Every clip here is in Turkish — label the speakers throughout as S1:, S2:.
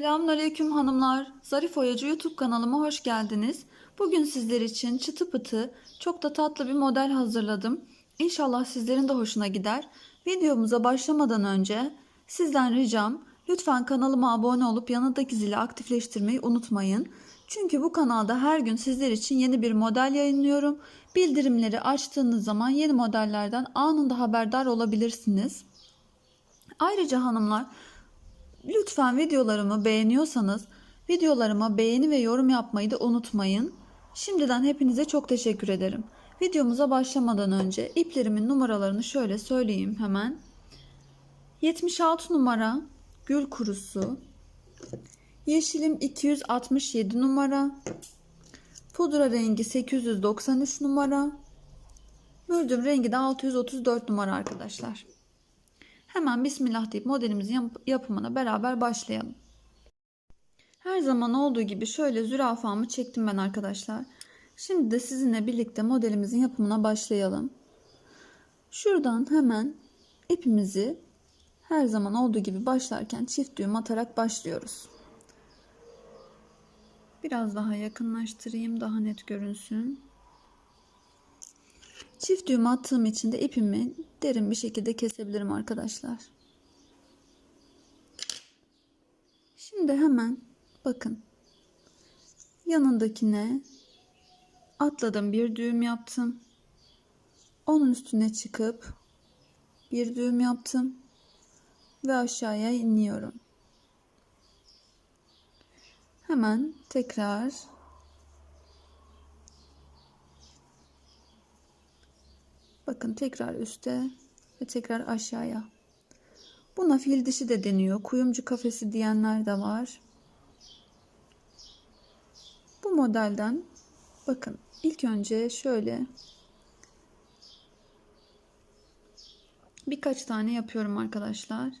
S1: Selamünaleyküm hanımlar. Zarif Oyacı YouTube kanalıma hoş geldiniz. Bugün sizler için çıtı pıtı çok da tatlı bir model hazırladım. İnşallah sizlerin de hoşuna gider. Videomuza başlamadan önce sizden ricam lütfen kanalıma abone olup yanındaki zili aktifleştirmeyi unutmayın. Çünkü bu kanalda her gün sizler için yeni bir model yayınlıyorum. Bildirimleri açtığınız zaman yeni modellerden anında haberdar olabilirsiniz. Ayrıca hanımlar Lütfen videolarımı beğeniyorsanız videolarıma beğeni ve yorum yapmayı da unutmayın. Şimdiden hepinize çok teşekkür ederim. Videomuza başlamadan önce iplerimin numaralarını şöyle söyleyeyim hemen. 76 numara gül kurusu. Yeşilim 267 numara. Pudra rengi 893 numara. Mürdüm rengi de 634 numara arkadaşlar. Hemen Bismillah deyip modelimizin yap- yapımına beraber başlayalım. Her zaman olduğu gibi şöyle zürafamı çektim ben arkadaşlar. Şimdi de sizinle birlikte modelimizin yapımına başlayalım. Şuradan hemen ipimizi her zaman olduğu gibi başlarken çift düğüm atarak başlıyoruz. Biraz daha yakınlaştırayım daha net görünsün. Çift düğüm attığım için de ipimi derin bir şekilde kesebilirim arkadaşlar. Şimdi hemen bakın yanındakine atladım bir düğüm yaptım. Onun üstüne çıkıp bir düğüm yaptım ve aşağıya iniyorum. Hemen tekrar Bakın tekrar üste ve tekrar aşağıya. Buna fil dişi de deniyor. Kuyumcu kafesi diyenler de var. Bu modelden bakın ilk önce şöyle birkaç tane yapıyorum arkadaşlar.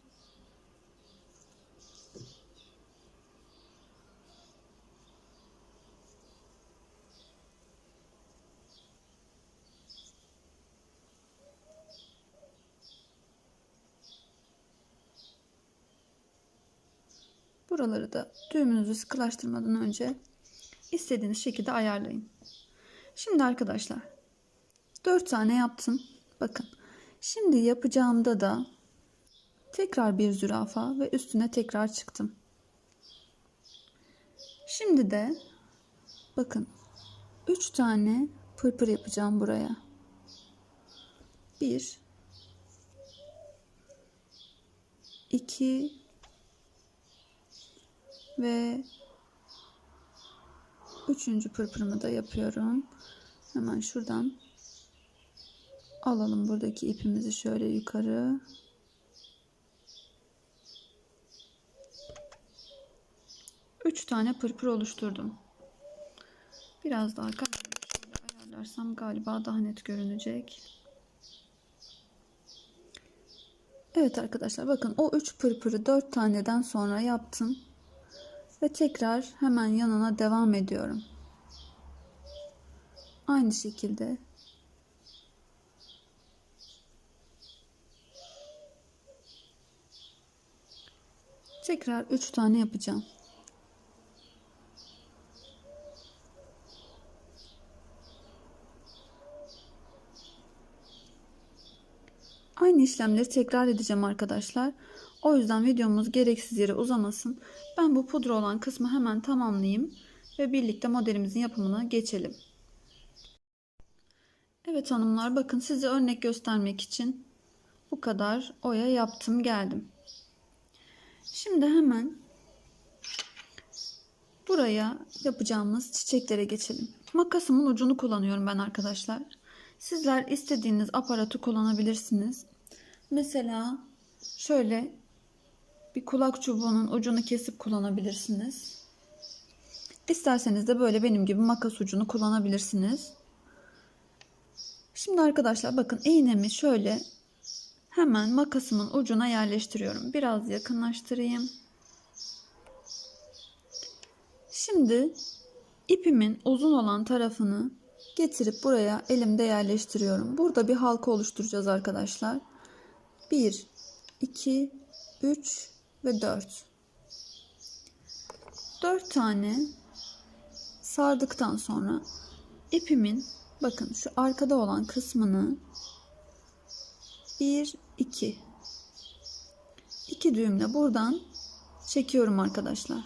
S1: Buraları da düğümünüzü sıkılaştırmadan önce istediğiniz şekilde ayarlayın. Şimdi arkadaşlar 4 tane yaptım. Bakın. Şimdi yapacağımda da tekrar bir zürafa ve üstüne tekrar çıktım. Şimdi de bakın 3 tane pırpır yapacağım buraya. 1 2 ve üçüncü pırpırımı da yapıyorum. Hemen şuradan alalım buradaki ipimizi şöyle yukarı. Üç tane pırpır oluşturdum. Biraz daha ayarlarsam galiba daha net görünecek. Evet arkadaşlar bakın o üç pırpırı dört taneden sonra yaptım ve tekrar hemen yanına devam ediyorum. Aynı şekilde tekrar 3 tane yapacağım. Aynı işlemleri tekrar edeceğim arkadaşlar. O yüzden videomuz gereksiz yere uzamasın. Ben bu pudra olan kısmı hemen tamamlayayım ve birlikte modelimizin yapımına geçelim. Evet hanımlar bakın size örnek göstermek için bu kadar oya yaptım geldim. Şimdi hemen buraya yapacağımız çiçeklere geçelim. Makasımın ucunu kullanıyorum ben arkadaşlar. Sizler istediğiniz aparatı kullanabilirsiniz. Mesela şöyle bir kulak çubuğunun ucunu kesip kullanabilirsiniz. İsterseniz de böyle benim gibi makas ucunu kullanabilirsiniz. Şimdi arkadaşlar bakın iğnemi şöyle hemen makasımın ucuna yerleştiriyorum. Biraz yakınlaştırayım. Şimdi ipimin uzun olan tarafını getirip buraya elimde yerleştiriyorum. Burada bir halka oluşturacağız arkadaşlar. 1 2 3 ve 4. 4 tane sardıktan sonra ipimin bakın şu arkada olan kısmını 1 2 2 düğümle buradan çekiyorum arkadaşlar.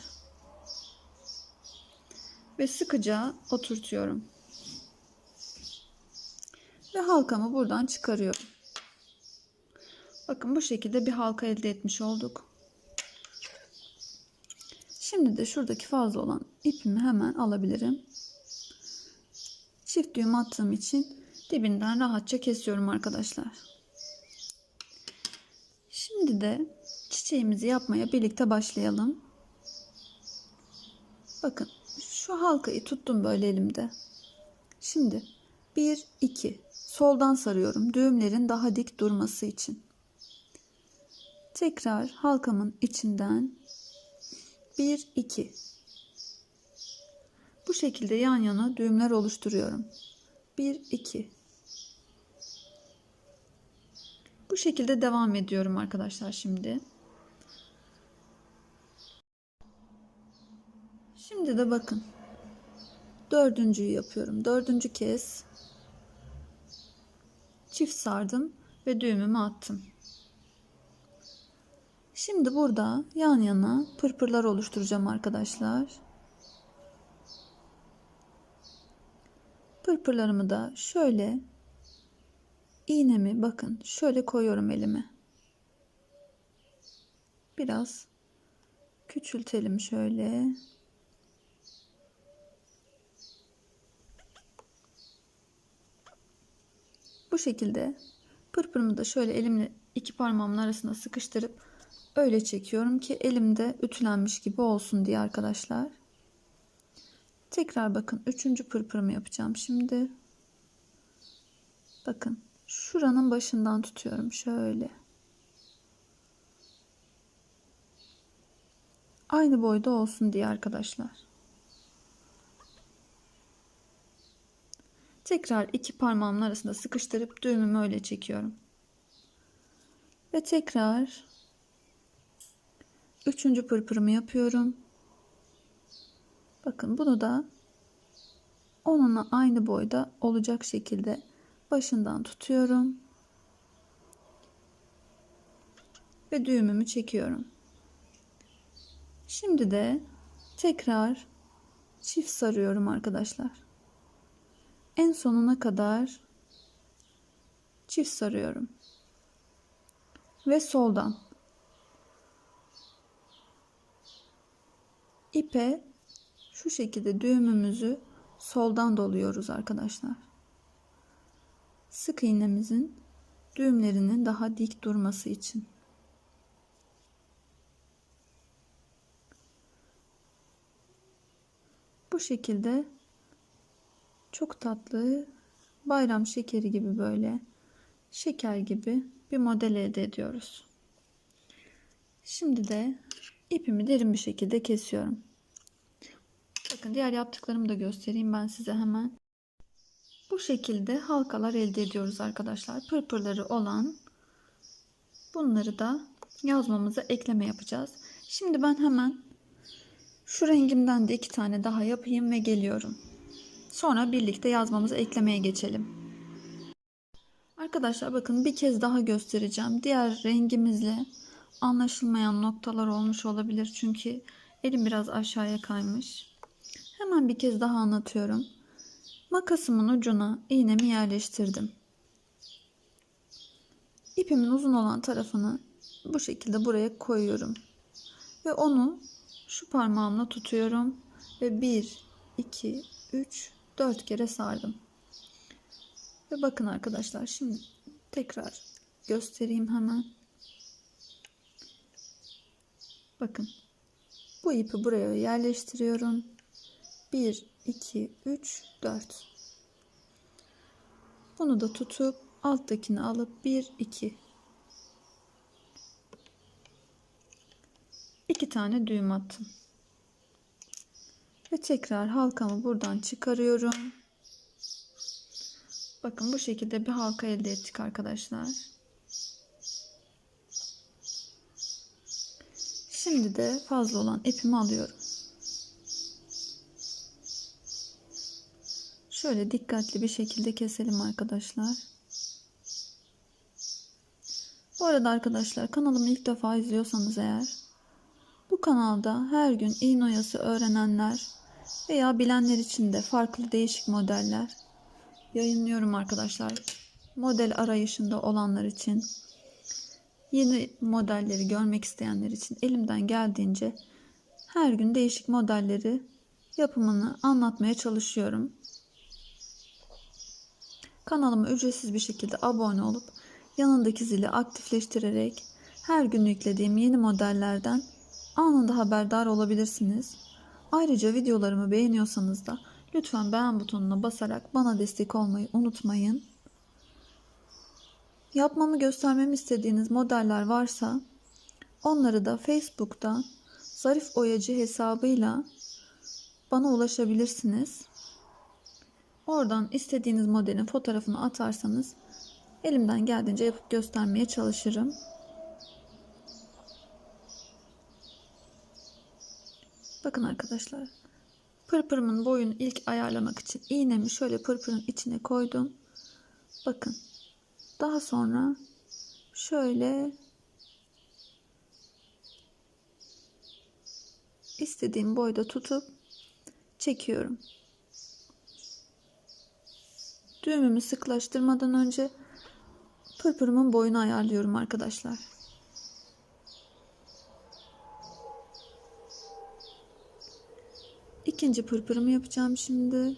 S1: Ve sıkıca oturtuyorum. Ve halkamı buradan çıkarıyorum. Bakın bu şekilde bir halka elde etmiş olduk. Şimdi de şuradaki fazla olan ipimi hemen alabilirim. Çift düğüm attığım için dibinden rahatça kesiyorum arkadaşlar. Şimdi de çiçeğimizi yapmaya birlikte başlayalım. Bakın şu halkayı tuttum böyle elimde. Şimdi 1 2 soldan sarıyorum düğümlerin daha dik durması için. Tekrar halkamın içinden 1 2 Bu şekilde yan yana düğümler oluşturuyorum. 1 2 Bu şekilde devam ediyorum arkadaşlar şimdi. Şimdi de bakın. Dördüncüyü yapıyorum. Dördüncü kez çift sardım ve düğümümü attım. Şimdi burada yan yana pırpırlar oluşturacağım arkadaşlar. Pırpırlarımı da şöyle iğnemi bakın şöyle koyuyorum elime. Biraz küçültelim şöyle. Bu şekilde pırpırımı da şöyle elimle iki parmağımın arasına sıkıştırıp öyle çekiyorum ki elimde ütülenmiş gibi olsun diye arkadaşlar. Tekrar bakın üçüncü pırpırımı yapacağım şimdi. Bakın şuranın başından tutuyorum şöyle. Aynı boyda olsun diye arkadaşlar. Tekrar iki parmağımın arasında sıkıştırıp düğümümü öyle çekiyorum. Ve tekrar üçüncü pırpırımı yapıyorum. Bakın bunu da onunla aynı boyda olacak şekilde başından tutuyorum. Ve düğümümü çekiyorum. Şimdi de tekrar çift sarıyorum arkadaşlar. En sonuna kadar çift sarıyorum. Ve soldan ipe şu şekilde düğümümüzü soldan doluyoruz arkadaşlar. Sık iğnemizin düğümlerinin daha dik durması için. Bu şekilde çok tatlı bayram şekeri gibi böyle şeker gibi bir model elde ediyoruz. Şimdi de ipimi derin bir şekilde kesiyorum. Bakın diğer yaptıklarımı da göstereyim ben size hemen. Bu şekilde halkalar elde ediyoruz arkadaşlar. Pırpırları olan bunları da yazmamıza ekleme yapacağız. Şimdi ben hemen şu rengimden de iki tane daha yapayım ve geliyorum. Sonra birlikte yazmamızı eklemeye geçelim. Arkadaşlar bakın bir kez daha göstereceğim. Diğer rengimizle anlaşılmayan noktalar olmuş olabilir. Çünkü elim biraz aşağıya kaymış. Hemen bir kez daha anlatıyorum. Makasımın ucuna iğnemi yerleştirdim. İpimin uzun olan tarafını bu şekilde buraya koyuyorum. Ve onu şu parmağımla tutuyorum. Ve 1, 2, 3, 4 kere sardım. Ve bakın arkadaşlar şimdi tekrar göstereyim hemen. Bakın bu ipi buraya yerleştiriyorum. 1, 2, 3, 4. Bunu da tutup alttakini alıp 1, 2. 2 tane düğüm attım. Ve tekrar halkamı buradan çıkarıyorum. Bakın bu şekilde bir halka elde ettik arkadaşlar. Şimdi de fazla olan ipimi alıyorum. Şöyle dikkatli bir şekilde keselim arkadaşlar. Bu arada arkadaşlar kanalımı ilk defa izliyorsanız eğer bu kanalda her gün iğne oyası öğrenenler veya bilenler için de farklı değişik modeller yayınlıyorum arkadaşlar. Model arayışında olanlar için yeni modelleri görmek isteyenler için elimden geldiğince her gün değişik modelleri yapımını anlatmaya çalışıyorum. Kanalıma ücretsiz bir şekilde abone olup yanındaki zili aktifleştirerek her gün yüklediğim yeni modellerden anında haberdar olabilirsiniz. Ayrıca videolarımı beğeniyorsanız da lütfen beğen butonuna basarak bana destek olmayı unutmayın. Yapmamı göstermemi istediğiniz modeller varsa onları da Facebook'ta Zarif Oyacı hesabıyla bana ulaşabilirsiniz. Oradan istediğiniz modelin fotoğrafını atarsanız elimden geldiğince yapıp göstermeye çalışırım. Bakın arkadaşlar. Pırpırımın boyunu ilk ayarlamak için iğnemi şöyle pırpırın içine koydum. Bakın. Daha sonra şöyle istediğim boyda tutup çekiyorum. Düğümümü sıklaştırmadan önce pırpırımın boyunu ayarlıyorum arkadaşlar. İkinci pırpırımı yapacağım şimdi.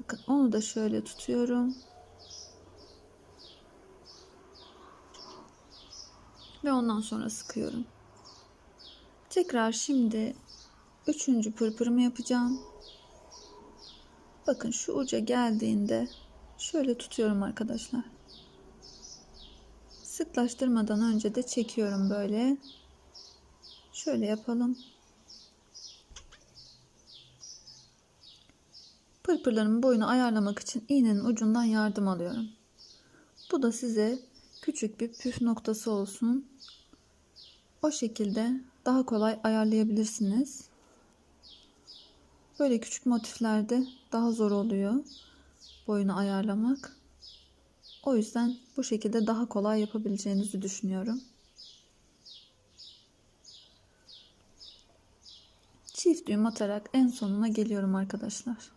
S1: Bakın onu da şöyle tutuyorum. Ondan sonra sıkıyorum. Tekrar şimdi üçüncü pırpırımı yapacağım. Bakın şu uca geldiğinde şöyle tutuyorum arkadaşlar. Sıklaştırmadan önce de çekiyorum böyle. Şöyle yapalım. Pırpırlarımın boyunu ayarlamak için iğnenin ucundan yardım alıyorum. Bu da size küçük bir püf noktası olsun. O şekilde daha kolay ayarlayabilirsiniz. Böyle küçük motiflerde daha zor oluyor boyunu ayarlamak. O yüzden bu şekilde daha kolay yapabileceğinizi düşünüyorum. Çift düğüm atarak en sonuna geliyorum arkadaşlar.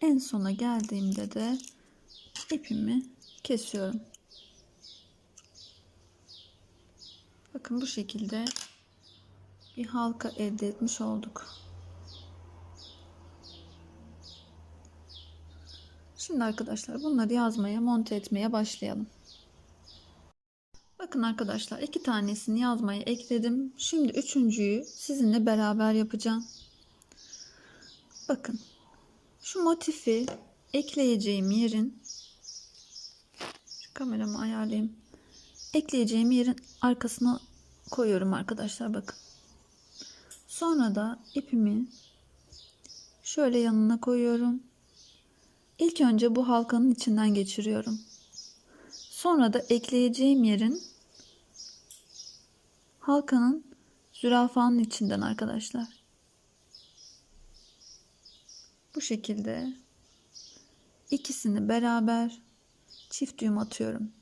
S1: En sona geldiğimde de ipimi kesiyorum. Bakın bu şekilde bir halka elde etmiş olduk. Şimdi arkadaşlar bunları yazmaya, monte etmeye başlayalım. Bakın arkadaşlar iki tanesini yazmaya ekledim. Şimdi üçüncüyü sizinle beraber yapacağım. Bakın şu motifi ekleyeceğim yerin şu kameramı ayarlayayım. Ekleyeceğim yerin arkasına koyuyorum arkadaşlar bakın. Sonra da ipimi şöyle yanına koyuyorum. İlk önce bu halkanın içinden geçiriyorum. Sonra da ekleyeceğim yerin halkanın zürafanın içinden arkadaşlar. Bu şekilde ikisini beraber çift düğüm atıyorum.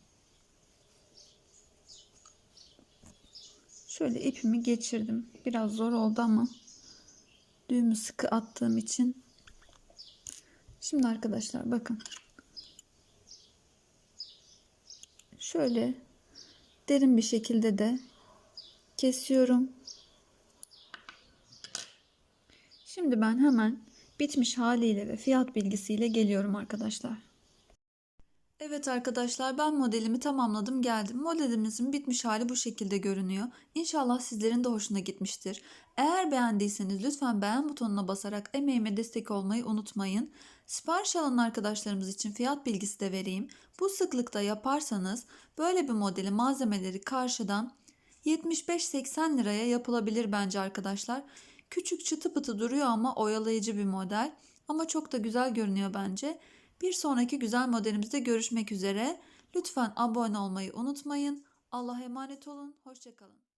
S1: Şöyle ipimi geçirdim. Biraz zor oldu ama düğümü sıkı attığım için. Şimdi arkadaşlar bakın. Şöyle derin bir şekilde de kesiyorum. Şimdi ben hemen bitmiş haliyle ve fiyat bilgisiyle geliyorum arkadaşlar. Evet arkadaşlar ben modelimi tamamladım geldim. Modelimizin bitmiş hali bu şekilde görünüyor. İnşallah sizlerin de hoşuna gitmiştir. Eğer beğendiyseniz lütfen beğen butonuna basarak emeğime destek olmayı unutmayın. Sipariş alan arkadaşlarımız için fiyat bilgisi de vereyim. Bu sıklıkta yaparsanız böyle bir modeli malzemeleri karşıdan 75-80 liraya yapılabilir bence arkadaşlar. Küçük çıtı pıtı duruyor ama oyalayıcı bir model. Ama çok da güzel görünüyor bence. Bir sonraki güzel modelimizde görüşmek üzere. Lütfen abone olmayı unutmayın. Allah'a emanet olun. Hoşçakalın.